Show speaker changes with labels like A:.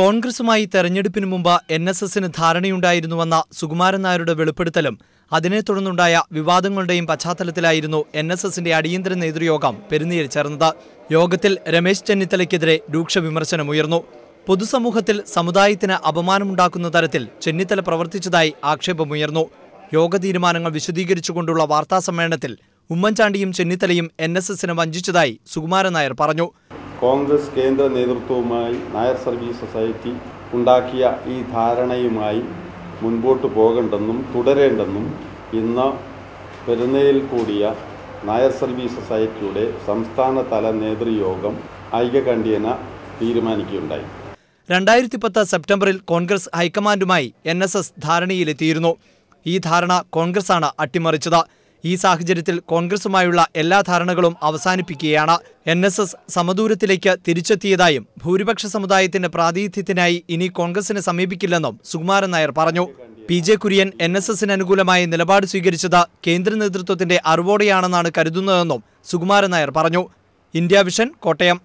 A: കോൺഗ്രസുമായി തെരഞ്ഞെടുപ്പിന് മുമ്പ് എൻ എസ് എസിന് ധാരണയുണ്ടായിരുന്നുവെന്ന സുകുമാരൻ നായരുടെ വെളിപ്പെടുത്തലും അതിനെ തുടർന്നുണ്ടായ വിവാദങ്ങളുടെയും പശ്ചാത്തലത്തിലായിരുന്നു എൻ എസ് എസിന്റെ അടിയന്തര നേതൃയോഗം പെരുന്നിയിൽ ചേർന്നത്. യോഗത്തിൽ രമേശ് ചെന്നിത്തലയ്ക്കെതിരെ രൂക്ഷ വിമർശനമുയർന്നു. പൊതുസമൂഹത്തിൽ സമുദായത്തിന് അപമാനമുണ്ടാക്കുന്ന തരത്തിൽ ചെന്നിത്തല പ്രവർത്തിച്ചതായി ആക്ഷേപമുയർന്നു. യോഗ തീരുമാനങ്ങൾ വിശദീകരിച്ചുകൊണ്ടുള്ള വാർത്താസമ്മേളനത്തിൽ ഉമ്മൻചാണ്ടിയും ചെന്നിത്തലയും എൻ എസ് എസിനെ വഞ്ചിച്ചതായി സുകുമാരൻ നായർ പറഞ്ഞു.
B: കോൺഗ്രസ് കേന്ദ്ര നേതൃത്വവുമായി നായർ സർവീസ് സൊസൈറ്റി ഉണ്ടാക്കിയ ഈ ധാരണയുമായി മുൻപോട്ട് പോകേണ്ടെന്നും തുടരേണ്ടെന്നും ഇന്ന് പെരുന്നയിൽ കൂടിയ നായർ സർവീസ് സൊസൈറ്റിയുടെ സംസ്ഥാന തല നേതൃയോഗം ഐക്യകണ്ഠ്യേന തീരുമാനിക്കുകയുണ്ടായി.
A: രണ്ടായിരത്തി പത്ത് സെപ്റ്റംബറിൽ കോൺഗ്രസ് ഹൈക്കമാൻഡുമായി എൻ എസ് എസ് ധാരണയിലെത്തിയിരുന്നു. ഈ ധാരണ കോൺഗ്രസ് ആണ് അട്ടിമറിച്ചത്. ഈ സാഹചര്യത്തിൽ കോൺഗ്രസുമായുള്ള എല്ലാ ധാരണകളും അവസാനിപ്പിക്കുകയാണ്. എൻ എസ് എസ് സമദൂരത്തിലേക്ക് തിരിച്ചെത്തിയതായും ഭൂരിപക്ഷ സമുദായത്തിന്റെ പ്രാതിനിധ്യത്തിനായി ഇനി കോൺഗ്രസിനെ സമീപിക്കില്ലെന്നും സുകുമാരൻ നായർ പറഞ്ഞു. P J Kurien N S എസിന് അനുകൂലമായ നിലപാട് സ്വീകരിച്ചത് കേന്ദ്ര നേതൃത്വത്തിന്റെ അറിവോടെയാണെന്നാണ് കരുതുന്നതെന്നും സുകുമാരൻ നായർ പറഞ്ഞു. India vision Kottayam.